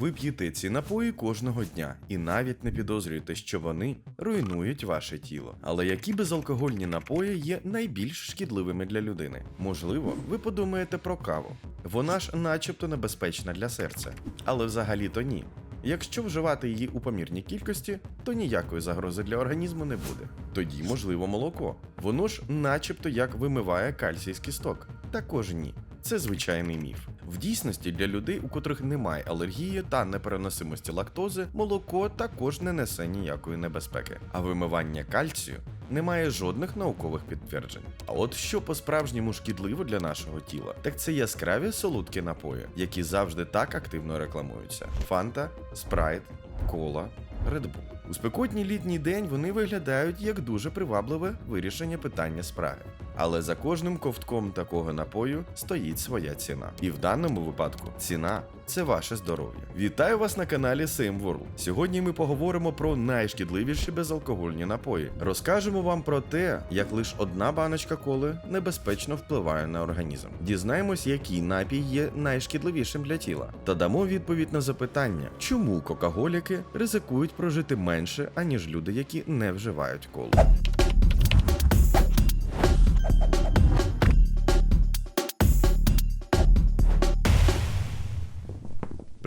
Ви п'єте ці напої кожного дня і навіть не підозрюєте, що вони руйнують ваше тіло. Але які безалкогольні напої є найбільш шкідливими для людини? Можливо, ви подумаєте про каву. Вона ж начебто небезпечна для серця, але взагалі-то ні. Якщо вживати її у помірній кількості, то ніякої загрози для організму не буде. Тоді, можливо, молоко. Воно ж, начебто, як вимиває кальцій з кісток. Також ні. Це звичайний міф. В дійсності для людей, у котрих немає алергії та непереносимості лактози, молоко також не несе ніякої небезпеки. А вимивання кальцію не має жодних наукових підтверджень. А от що по-справжньому шкідливо для нашого тіла, так це яскраві солодкі напої, які завжди так активно рекламуються: фанта, спрайт, кола, Bull. У спекотній літній день вони виглядають як дуже привабливе вирішення питання справи. Але за кожним ковтком такого напою стоїть своя ціна. І в даному випадку ціна це ваше здоров'я. Вітаю вас на каналі Same Сьогодні ми поговоримо про найшкідливіші безалкогольні напої. Розкажемо вам про те, як лише одна баночка коли небезпечно впливає на організм. Дізнаємось, який напій є найшкідливішим для тіла, та дамо відповідь на запитання, чому кока-голіки ризикують прожити менше, аніж люди, які не вживають колу.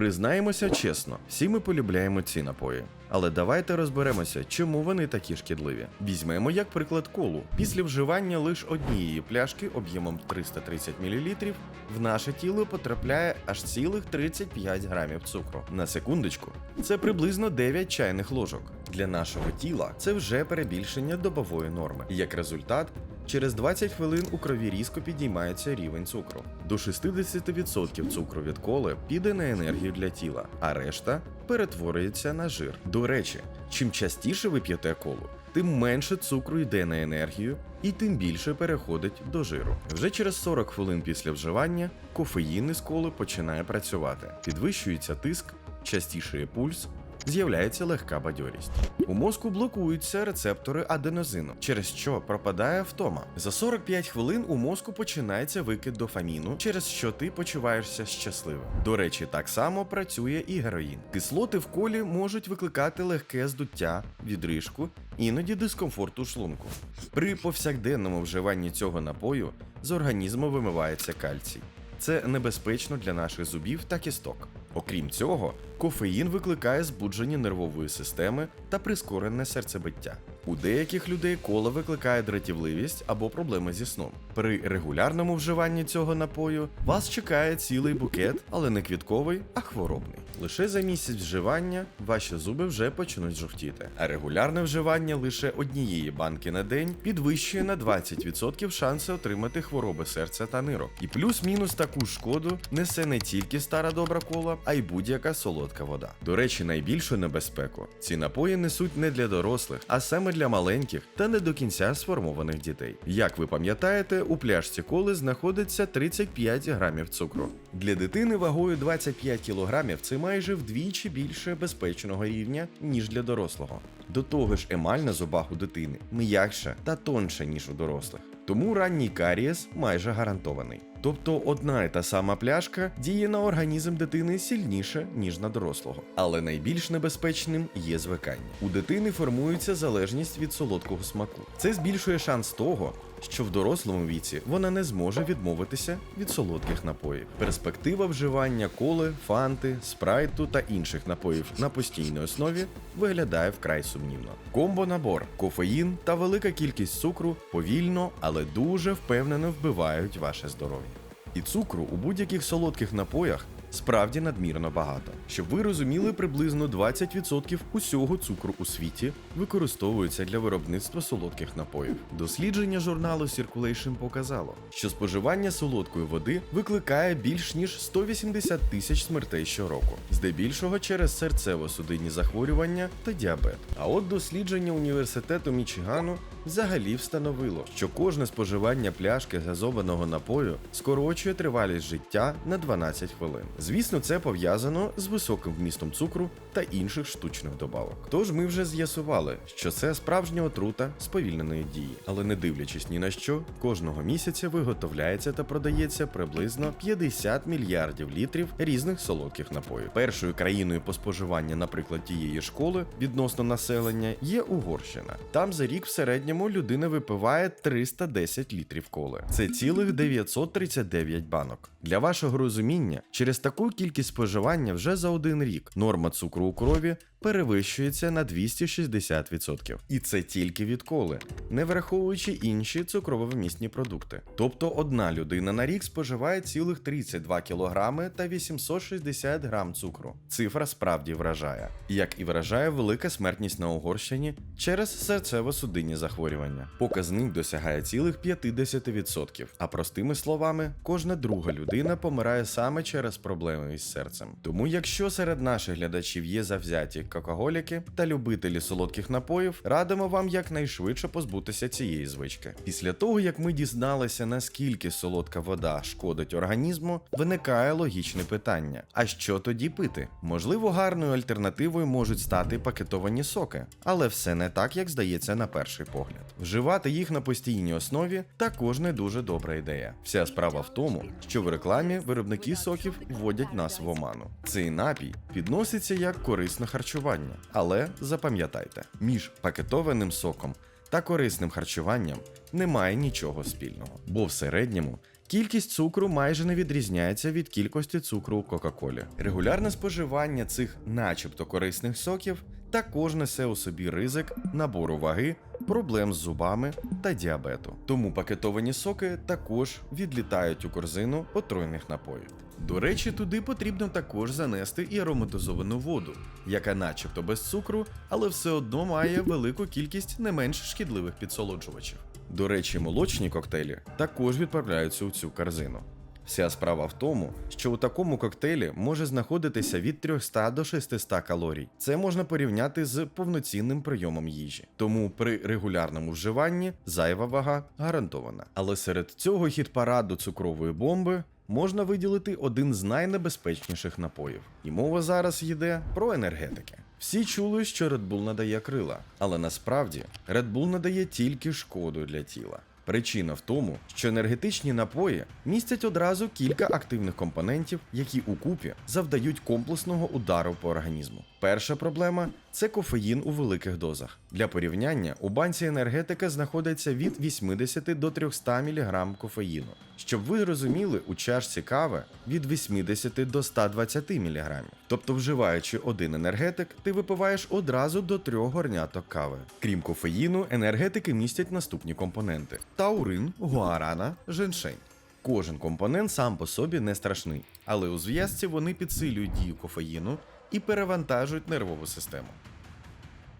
Признаємося чесно, всі ми полюбляємо ці напої. Але давайте розберемося, чому вони такі шкідливі. Візьмемо як приклад колу. Після вживання лише однієї пляшки об'ємом 330 мл в наше тіло потрапляє аж цілих 35 грамів цукру. На секундочку, це приблизно 9 чайних ложок. Для нашого тіла це вже перебільшення добової норми. Як результат, Через 20 хвилин у крові різко підіймається рівень цукру. До 60% цукру від коли піде на енергію для тіла, а решта перетворюється на жир. До речі, чим частіше ви п'єте колу, тим менше цукру йде на енергію і тим більше переходить до жиру. Вже через 40 хвилин після вживання кофеїн із коли починає працювати, підвищується тиск, частішає пульс, з'являється легка бадьорість. У мозку блокуються рецептори аденозину, через що пропадає втома. За 45 хвилин у мозку починається викид дофаміну, через що ти почуваєшся щасливим. До речі, так само працює і героїн. Кислоти в колі можуть викликати легке здуття, відрижку, іноді дискомфорт у шлунку. При повсякденному вживанні цього напою з організму вимивається кальцій. Це небезпечно для наших зубів та кісток. Окрім цього, кофеїн викликає збудження нервової системи та прискорене серцебиття. У деяких людей кола викликає дратівливість або проблеми зі сном. При регулярному вживанні цього напою вас чекає цілий букет, але не квітковий, а хворобний. Лише за місяць вживання ваші зуби вже почнуть жовтіти, а регулярне вживання лише однієї банки на день підвищує на 20% шанси отримати хвороби серця та нирок. І плюс-мінус таку шкоду несе не тільки стара добра кола, а й будь-яка солодка вода. До речі, найбільшу небезпеку ці напої несуть не для дорослих, а саме для маленьких та не до кінця сформованих дітей. Як ви пам'ятаєте, у пляшці коли знаходиться 35 грамів цукру. Для дитини вагою 25 кілограмів це майже вдвічі більше безпечного рівня, ніж для дорослого. До того ж, емаль на зубах у дитини м'якша та тонша, ніж у дорослих. Тому ранній карієс майже гарантований. Тобто одна і та сама пляшка діє на організм дитини сильніше, ніж на дорослого. Але найбільш небезпечним є звикання. У дитини формується залежність від солодкого смаку. Це збільшує шанс того, що в дорослому віці вона не зможе відмовитися від солодких напоїв. Перспектива вживання коли, фанти, спрайту та інших напоїв на постійній основі виглядає вкрай сумнівно. Комбо-набор, кофеїн та велика кількість цукру повільно, але дуже впевнено вбивають ваше здоров'я. І цукру у будь-яких солодких напоях справді надмірно багато. Щоб ви розуміли, приблизно 20% усього цукру у світі використовується для виробництва солодких напоїв. Дослідження журналу Circulation показало, що споживання солодкої води викликає більш ніж 180 тисяч смертей щороку, здебільшого через серцево-судинні захворювання та діабет. А от дослідження університету Мічигану взагалі встановило, що кожне споживання пляшки газованого напою скорочує тривалість життя на 12 хвилин. Звісно, це пов'язано з високим вмістом цукру та інших штучних добавок. Тож ми вже з'ясували, що це справжня отрута сповільненої дії, але не дивлячись ні на що, кожного місяця виготовляється та продається приблизно 50 мільярдів літрів різних солодких напоїв. Першою країною по споживанню, наприклад, тієї школи відносно населення є Угорщина. Там за рік в середньому людина випиває 310 літрів коли. Це цілих 939 банок. Для вашого розуміння, через таку кількість споживання вже за один рік норма цукру у крові перевищується на 260%. І це тільки від коли, не враховуючи інші цукрововмісні продукти. Тобто одна людина на рік споживає цілих 32 кг та 860 грам цукру. Цифра справді вражає, як і вражає велика смертність на Угорщині через серцево-судинні захворювання. Показник досягає цілих 50%. А простими словами, кожна друга людина помирає саме через проблеми із серцем. Тому, якщо серед наших глядачів є завзяті какоголіки та любителі солодких напоїв, радимо вам якнайшвидше позбутися цієї звички. Після того, як ми дізналися, наскільки солодка вода шкодить організму, виникає логічне питання: а що тоді пити? Можливо, гарною альтернативою можуть стати пакетовані соки, але все не так, як здається на перший погляд. Вживати їх на постійній основі також не дуже добра ідея. Вся справа в тому, що в рекламі виробники соків вводять нас в оману. Цей напій підноситься як корисне харчування, але запам'ятайте, між пакетованим соком та корисним харчуванням немає нічого спільного, бо в середньому. Кількість цукру майже не відрізняється від кількості цукру у Кока-Колі. Регулярне споживання цих, начебто корисних соків, також несе у собі ризик набору ваги, проблем з зубами та діабету. Тому пакетовані соки також відлітають у корзину отруйних напоїв. До речі, туди потрібно також занести і ароматизовану воду, яка начебто без цукру, але все одно має велику кількість не менш шкідливих підсолоджувачів. До речі, молочні коктейлі також відправляються у цю корзину. Вся справа в тому, що у такому коктейлі може знаходитися від 300 до 600 калорій. Це можна порівняти з повноцінним прийомом їжі. Тому при регулярному вживанні зайва вага гарантована. Але серед цього хід параду цукрової бомби можна виділити один з найнебезпечніших напоїв. І мова зараз йде про енергетики. Всі чули, що Red Bull надає крила, але насправді Red Bull надає тільки шкоду для тіла. Причина в тому, що енергетичні напої містять одразу кілька активних компонентів, які укупі завдають комплексного удару по організму. Перша проблема це кофеїн у великих дозах. Для порівняння у банці енергетика знаходиться від 80 до 300 мг кофеїну. Щоб ви розуміли, у чашці кави від 80 до 120 мг. Тобто, вживаючи один енергетик, ти випиваєш одразу до трьох горняток кави. Крім кофеїну, енергетики містять наступні компоненти: таурин, гуарана, женшень. Кожен компонент сам по собі не страшний, але у зв'язці вони підсилюють дію кофеїну і перевантажують нервову систему.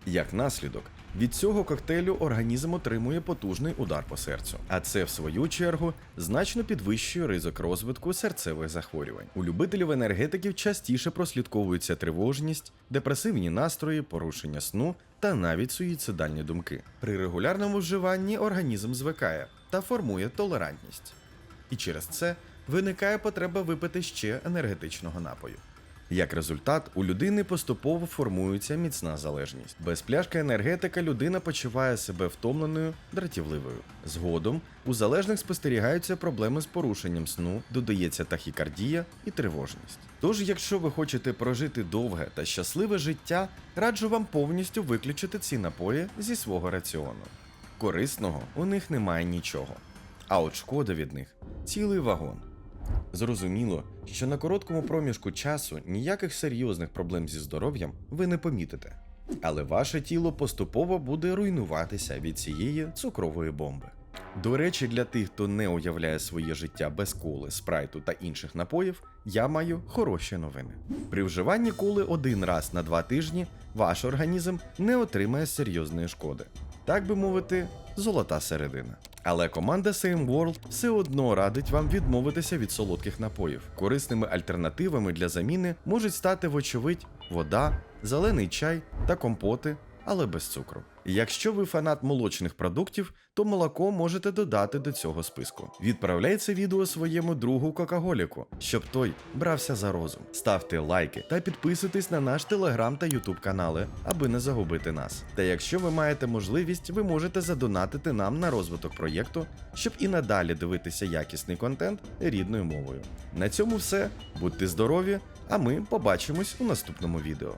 Як наслідок, від цього коктейлю організм отримує потужний удар по серцю, а це в свою чергу значно підвищує ризик розвитку серцевих захворювань. У любителів енергетиків частіше прослідковується тривожність, депресивні настрої, порушення сну та навіть суїцидальні думки. При регулярному вживанні організм звикає та формує толерантність. І через це виникає потреба випити ще енергетичного напою. Як результат, у людини поступово формується міцна залежність. Без пляшки енергетика людина почуває себе втомленою, дратівливою. Згодом у залежних спостерігаються проблеми з порушенням сну, додається тахікардія і тривожність. Тож, якщо ви хочете прожити довге та щасливе життя, раджу вам повністю виключити ці напої зі свого раціону. Корисного у них немає нічого, а от шкода від них цілий вагон. Зрозуміло, що на короткому проміжку часу ніяких серйозних проблем зі здоров'ям ви не помітите, але ваше тіло поступово буде руйнуватися від цієї цукрової бомби. До речі, для тих, хто не уявляє своє життя без коли, спрайту та інших напоїв, я маю хороші новини. При вживанні коли один раз на два тижні ваш організм не отримає серйозної шкоди. Так би мовити, золота середина. Але команда Same World все одно радить вам відмовитися від солодких напоїв. Корисними альтернативами для заміни можуть стати, вочевидь, вода, зелений чай та компоти, але без цукру. Якщо ви фанат молочних продуктів, то молоко можете додати до цього списку. Відправляй це відео своєму другу Кока-Голіку, щоб той брався за розум. Ставте лайки та підписуйтесь на наш телеграм та ютуб канали, аби не загубити нас. Та якщо ви маєте можливість, ви можете задонатити нам на розвиток проєкту, щоб і надалі дивитися якісний контент рідною мовою. На цьому все. Будьте здорові, а ми побачимось у наступному відео.